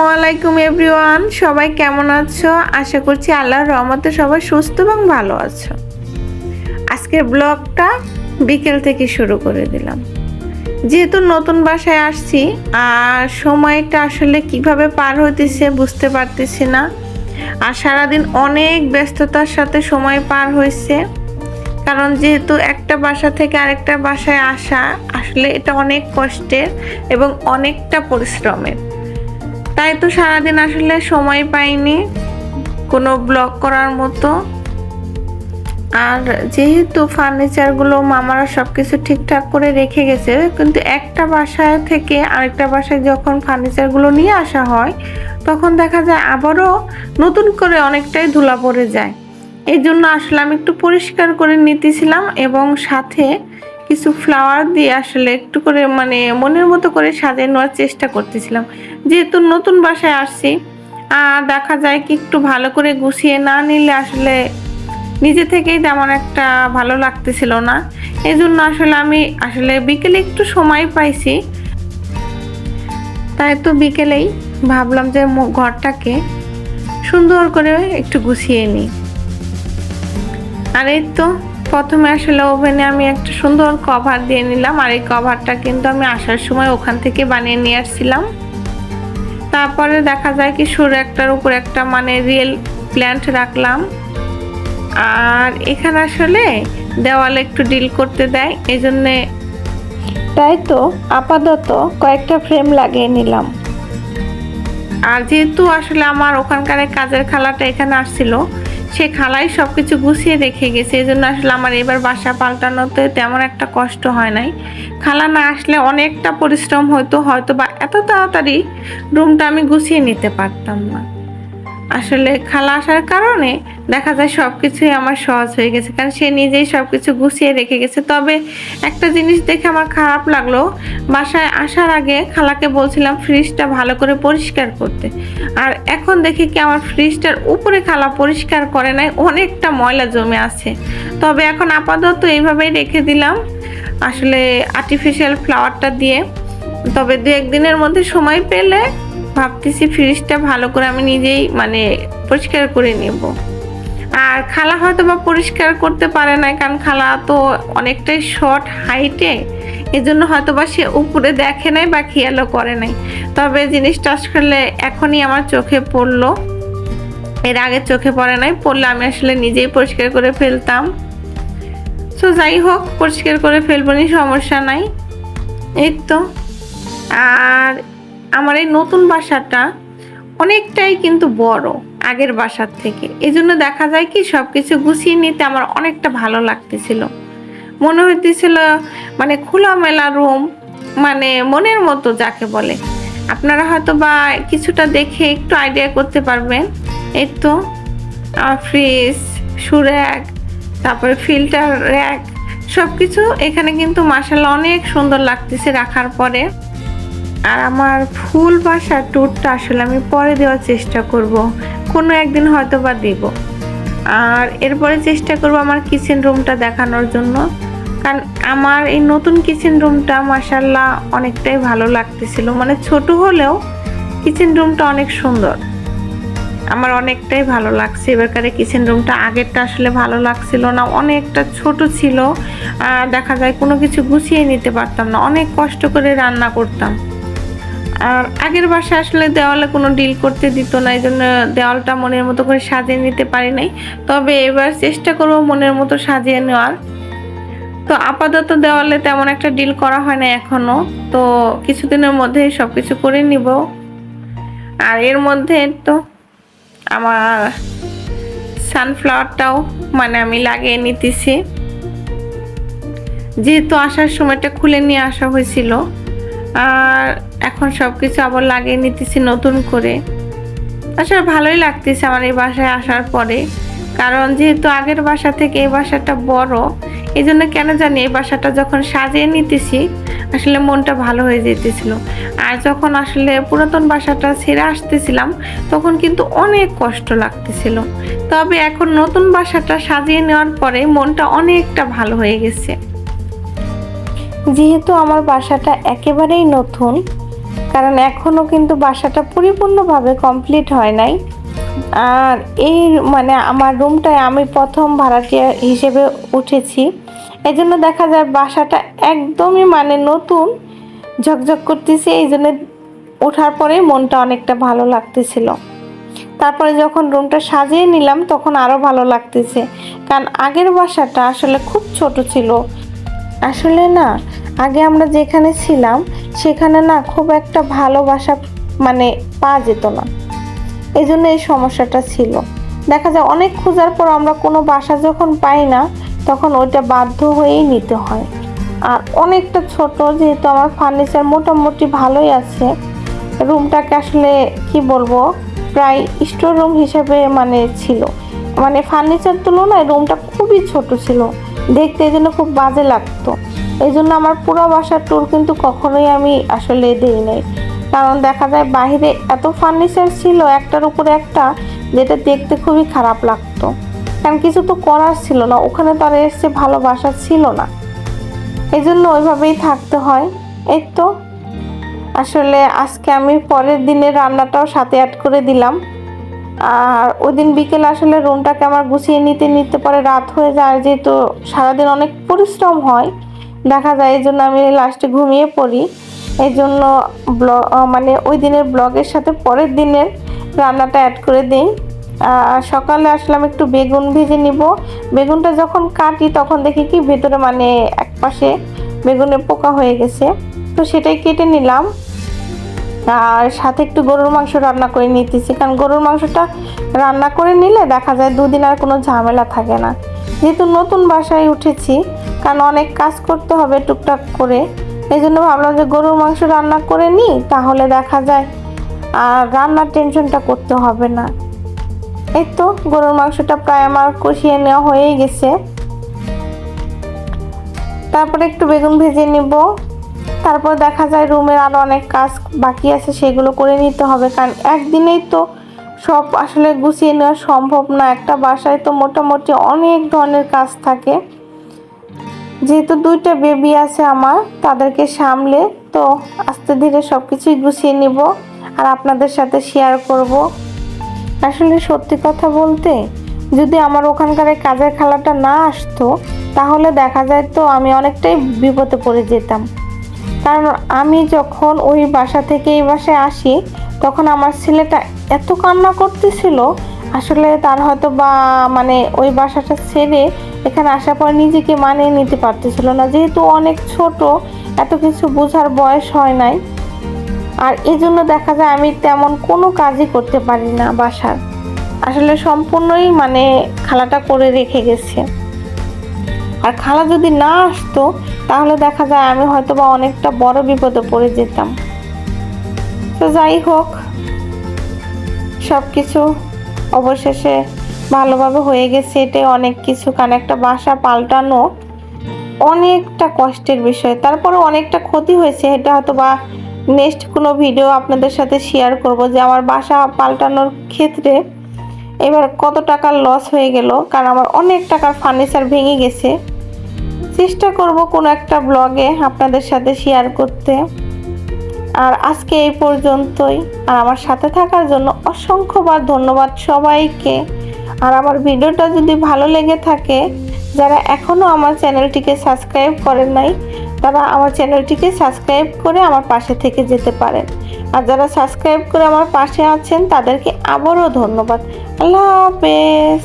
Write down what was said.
আসসালামু আলাইকুম এভরিওয়ান। সবাই কেমন আছো? আশা করছি আল্লাহর রহমতে সবাই সুস্থ এবং ভালো আছো। আজকের ব্লগটা বিকেল থেকে শুরু করে দিলাম। যেহেতু নতুন বাসায় আসছি, আর সময়টা আসলে কীভাবে পার হইতেছে বুঝতে পারতেছি না। আর সারাদিন অনেক ব্যস্ততার সাথে সময় পার হয়েছে কারণ যেহেতু একটা বাসা থেকে আরেকটা বাসায় আসা, আসলে এটা অনেক কষ্টের এবং অনেকটা পরিশ্রমের। তাই তো সারাদিন আসলে সময় পাইনি কোনো ব্লগ করার মতো। আর যেহেতু ফার্নিচারগুলো মামারা সব কিছু ঠিকঠাক করে রেখে গেছে, কিন্তু একটা বাসায় থেকে আরেকটা বাসায় যখন ফার্নিচারগুলো নিয়ে আসা হয়, তখন দেখা যায় আবারও নতুন করে অনেকটাই ধুলা পড়ে যায়। এই জন্য আসলে আমি একটু পরিষ্কার করে নিতেছিলাম এবং সাথে কিছু ফ্লাওয়ার দিয়ে আসলে একটু করে মানে মনের মতো করে সাজিয়ে নেওয়ার চেষ্টা করতেছিলাম। যেহেতু নতুন বাসায় আসছি আর দেখা যায় কি একটু ভালো করে গুছিয়ে না নিলে আসলে নিজে থেকেই তেমন একটা ভালো লাগতেছিল না। এই জন্য আসলে আমি আসলে বিকেলে একটু সময় পাইছি। তাই তো বিকেলেই ভাবলাম যে ঘরটাকে সুন্দর করে একটু গুছিয়ে নিই। আর এই তো প্রথমে আসলে ওভেনে আমি একটা সুন্দর কভার দিয়ে নিলাম আর এই কভারটা কিন্তু আমি আসার সময় ওখান থেকে বানিয়ে নিয়ে আসছিলাম। তারপরে দেখা যায় কি সুর একটার উপর একটা মানে রিয়েল প্ল্যান্ট রাখলাম। আর এখানে আসলে দেওয়ালে একটু ডিল করতে দেয় এই জন্যে তাই তো আপাতত কয়েকটা ফ্রেম লাগিয়ে নিলাম। আর যেহেতু আসলে আমার ওখানকার কাজের খালাটা এখানে আসছিল সে খালাই সব কিছু গুছিয়ে রেখে গেছে, এই জন্য আসলে আমার এবার বাসা পাল্টানোতে তেমন একটা কষ্ট হয় নাই। খালা না আসলে অনেকটা পরিশ্রম হতো হয়তো বা এত তাড়াতাড়ি রুমটা আমি গুছিয়ে নিতে পারতাম না। আসলে খালা আসার কারণে দেখা যায় সব কিছুই আমার সহজ হয়ে গেছে, কারণ সে নিজেই সব কিছু গুছিয়ে রেখে গেছে। তবে একটা জিনিস দেখে আমার খারাপ লাগল, বাসায় আসার আগে খালাকে বলছিলাম ফ্রিজটা ভালো করে পরিষ্কার করতে। আর এখন দেখি কি আমার ফ্রিজটার উপরে খালা পরিষ্কার করে নাই, অনেকটা ময়লা জমে আছে। তবে এখন আপাতত এইভাবেই রেখে দিলাম। আসলে আর্টিফিশিয়াল ফ্লাওয়ারটা দিয়ে, তবে দু একদিনের মধ্যে সময় পেলে ভাবতেছি ফ্রিজটা ভালো করে আমি নিজেই মানে পরিষ্কার করে নেব। আর খালা হয়তো বা পরিষ্কার করতে পারে না কারণ খালা তো অনেকটাই শর্ট হাইটে এই জন্য হয়তো বা সে উপরে দেখে নাই বা খেয়ালও করে নাই। তবে জিনিসটা আসলে এখনই আমার চোখে পড়ল। এর আগে চোখে পড়ে নাই, পড়লে আমি আসলে নিজেই পরিষ্কার করে ফেলতাম। তো যাই হোক, পরিষ্কার করে ফেলব নি সমস্যা নাই। এই তো। আর আমার এই নতুন বাসাটা অনেকটাই কিন্তু বড় আগের বাসার থেকে। এই জন্য দেখা যায় কি সব কিছু গুছিয়ে নিতে আমার অনেকটা ভালো লাগতেছিল। মনে হইতেছিল মানে খোলামেলা রুম মানে মনের মতো যাকে বলে। আপনারা হয়তো বা কিছুটা দেখে একটু আইডিয়া করতে পারবেন। এই তো ফ্রিজ সুর্যাক তারপরে ফিল্টার র্যাক সব কিছু এখানে কিন্তু মাসাল্লাহ অনেক সুন্দর লাগতেছে রাখার পরে। আর আমার ফুল বাসার ট্যুরটা আসলে আমি পরে দেওয়ার চেষ্টা করব। কোনো একদিন হয়তো বা দেব। আর এরপরে চেষ্টা করব আমার কিচেন রুমটা দেখানোর জন্য। কারণ আমার এই নতুন কিচেন রুমটা মাসাল্লাহ অনেকটাই ভালো লাগতেছিল। মানে ছোট হলেও কিচেন রুমটা অনেক সুন্দর। আমার অনেকটাই ভালো লাগছে। এবারকার কিচেন রুমটা আগেরটা আসলে ভালো লাগছিল না। অনেকটা ছোট ছিল। দেখা যায় কোনো কিছু গুছিয়ে নিতে পারতাম না। অনেক কষ্ট করে রান্না করতাম। আগের বাসা আসলে দেওয়ালে কোনো ডিল করতে দিত না, এই জন্য দেওয়ালটা মনের মতো করে সাজিয়ে নিতে পারি নাই। তবে এবার চেষ্টা করব মনের মতো সাজিয়ে নেওয়ার। তো আপাতত দেওয়ালে তেমন একটা ডিল করা হয় না এখনও তো কিছুদিনের মধ্যে সব কিছু করে নিব। আর এর মধ্যে তো আমার সানফ্লাওয়ারটাও মানে আমি লাগিয়ে নিতেছি। যেহেতু আসার সময়টা খুলে নিয়ে আসা হয়েছিল। আর এখন সব কিছু আবার লাগিয়ে নিতেছি নতুন করে। আসলে ভালোই লাগতেছে আমার এই বাসায় আসার পরে। কারণ যেহেতু আগের বাসা থেকে এই বাসাটা বড় এই জন্য কেন জানি এই বাসাটা যখন সাজিয়ে নিতেছি, আসলে মনটা ভালো হয়ে যেতেছিল। আর যখন আসলে পুরাতন বাসাটা ছেড়ে আসতেছিলাম, তখন কিন্তু অনেক কষ্ট লাগতেছিল। তবে এখন নতুন বাসাটা সাজিয়ে নেওয়ার পরে মনটা অনেকটা ভালো হয়ে গেছে। যেহেতু আমার বাসাটা একেবারেই নতুন কারণ এখনও কিন্তু বাসাটা পরিপূর্ণভাবে কমপ্লিট হয় নাই। আর এই মানে আমার রুমটায় আমি প্রথম ভাড়াটিয়া হিসেবে উঠেছি। এই জন্য দেখা যায় বাসাটা একদমই মানে নতুন, ঝকঝক করতেছে। এই জন্য ওঠার পরে মনটা অনেকটা ভালো লাগতেছিল। তারপরে যখন রুমটা সাজিয়ে নিলাম, তখন আরও ভালো লাগতেছে। কারণ আগের বাসাটা আসলে খুব ছোট ছিল। আসলে না আগে আমরা যেখানে ছিলাম, সেখানে না খুব একটা ভালোবাসা মানে পাওয়া যেত না। এই জন্য এই সমস্যাটা ছিল। দেখা যায় অনেক খোঁজার পর আমরা কোনো বাসা যখন পাই না, তখন ওইটা বাধ্য হয়েই নিতে হয়। আর অনেকটা ছোট, যেহেতু আমার ফার্নিচার মোটামুটি ভালোই আছে রুমটাকে আসলে কি বলব, প্রায় স্টোর রুম হিসেবে মানে ছিল। মানে ফার্নিচার তুলনায় রুমটা খুবই ছোট ছিল। দেখতে এই জন্য খুব বাজে লাগতো। এই জন্য আমার পুরো বাসার ট্যুর কিন্তু কখনোই আমি আসলে দিই নাই। কারণ দেখা যায় বাইরে এত ফার্নিচার ছিল একটার উপরে একটা, যেটা দেখতে খুবই খারাপ লাগতো। কারণ কিছু তো করার ছিল না, ওখানে তো আর এসছে ভালো বাসা ছিল না। এই জন্য ওইভাবেই থাকতে হয়। এই তো, আসলে আজকে আমি পরের দিনের রান্নাটাও সাথে অ্যাড করে দিলাম। আর ওই দিন বিকেলে আসলে রুমটাকে আমার গুছিয়ে নিতে নিতে পরে রাত হয়ে যায়, যেহেতু সারাদিন অনেক পরিশ্রম হয়। দেখা যায়, এই জন্য আমি লাস্টে ঘুমিয়ে পড়ি। এই জন্য মানে ওই দিনের ব্লগের সাথে পরের দিনের রান্নাটা অ্যাড করে দিই। সকালে আসলাম একটু বেগুন ভেজে নিব। বেগুনটা যখন কাটি তখন দেখি কি ভেতরে মানে এক পাশে বেগুনে পোকা হয়ে গেছে। তো সেটাই কেটে নিলাম। আর সাথে একটু গরুর মাংস রান্না করে নিতেছি, কারণ গরুর মাংসটা রান্না করে নিলে দেখা যায় দুদিন আর কোনো ঝামেলা থাকে না। যেহেতু নতুন বাসায় উঠেছি কারণ অনেক কাজ করতে হবে টুকটাক করে। এই জন্য ভাবলাম যে গরুর মাংস রান্না করে নিই, তাহলে দেখা যায় আর রান্নার টেনশনটা করতে হবে না। এই তো গরুর মাংসটা প্রায় আমার কষিয়ে নেওয়া হয়েই গেছে। তারপরে একটু বেগুন ভেজে নিব। তারপর দেখা যায় রুমের আরও অনেক কাজ বাকি আছে, সেগুলো করে নিতে হবে। কারণ একদিনেই তো সব আসলে গুছিয়ে নেওয়া সম্ভব না। একটা বাসায় তো মোটামুটি অনেক ধরনের কাজ থাকে। যেহেতু দুইটা বেবি আছে আমার, তাদেরকে সামলে তো আস্তে ধীরে সব কিছুই গুছিয়ে নিব আর আপনাদের সাথে শেয়ার করব। আসলে সত্যি কথা বলতে, যদি আমার ওখানকার কাজের খেলাটা না আসতো, তাহলে দেখা যায় তো আমি অনেকটাই বিপদে পড়ে যেতাম। কারণ আমি যখন ওই বাসা থেকে এই বাসায় আসি, তখন আমার ছেলেটা এত কান্না করতেছিল, আসলে তার হয়তো বা মানে ওই বাসাটা ছেড়ে এখানে আসার পর নিজেকে মানিয়ে নিতে পারতেছিল না। যেহেতু অনেক ছোট, এত কিছু বোঝার বয়স হয় নাই। আর এই জন্য দেখা যায় আমি তেমন কোনো কাজই করতে পারি না বাসার। আসলে সম্পূর্ণই মানে খালাটা করে রেখে গেছে। আর খালা যদি না আসতো, তাহলে দেখা যায় আমি হয়তো বা অনেকটা বড় বিপদে পড়ে যেতাম। তো যাই হোক সব কিছু অবশেষে ভালোভাবে হয়ে গেছে এটাই অনেক কিছু কারণ একটা বাসা পাল্টানো অনেকটা কষ্টের বিষয়। তারপরে অনেকটা ক্ষতি হয়েছে, এটা হয়তো বা নেক্সট কোনো ভিডিও আপনাদের সাথে শেয়ার করব যে আমার বাসা পাল্টানোর ক্ষেত্রে এবার কত টাকার লস হয়ে গেল, কারণ আমার অনেক টাকার ফার্নিচার ভেঙে গেছে। চেষ্টা করব কোনো একটা ব্লগে আপনাদের সাথে শেয়ার করতে। আর আজকে এই পর্যন্তই, আর আমার সাথে থাকার জন্য অসংখ্যবার ধন্যবাদ সবাইকে। আর আমার ভিডিওটা যদি ভালো লেগে থাকে, যারা এখনও আমার চ্যানেলটিকে সাবস্ক্রাইব করেন নাই, তারা আমার চ্যানেলটিকে সাবস্ক্রাইব করে আমার পাশে থেকে যেতে পারেন। আর যারা সাবস্ক্রাইব করে আমার পাশে আছেন, তাদেরকে আবারও ধন্যবাদ। আল্লাহ হাফেজ।